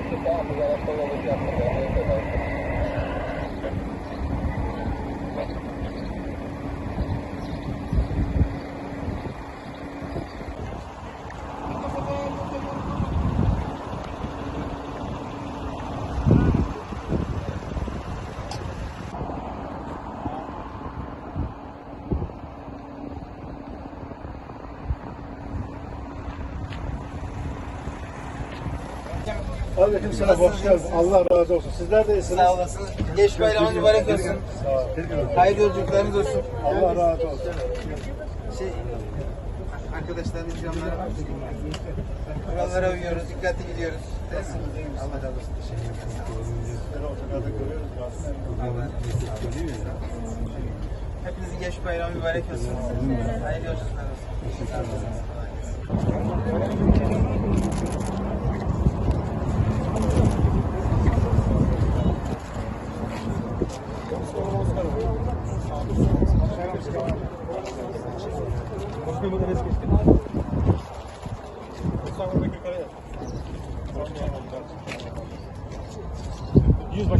Thank you. Aleyküm selam, hoş geldin. Allah razı olsun. Sizler de iyisiniz. Sağ olasınız. Geç bayramınız mübarek olsun. Sağ ol. Hayırlı yolculuklarınız olsun. Allah razı olsun. Şey, arkadaşların canları Kurallara uyuyoruz, dikkatli gidiyoruz. Allah razı olsun. Teşekkür ederim. Hepinizin geç bayramı mübarek olsun. Hayırlı yolculuklar olsun. Yüzbaşı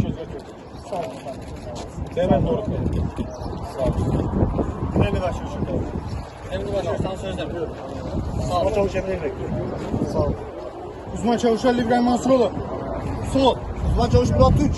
Özgür Sağ olun. Hemen doğru. Sağ olun. Emri başlıyor şimdi. Emri başlıyor sana sözler. Sağ Çavuş Emre'yi bekliyorum. Sağ olun. Uzman Çavuş Ali İbrahim Mansuroğlu. Sol. Uzman Çavuş Murat Tunç.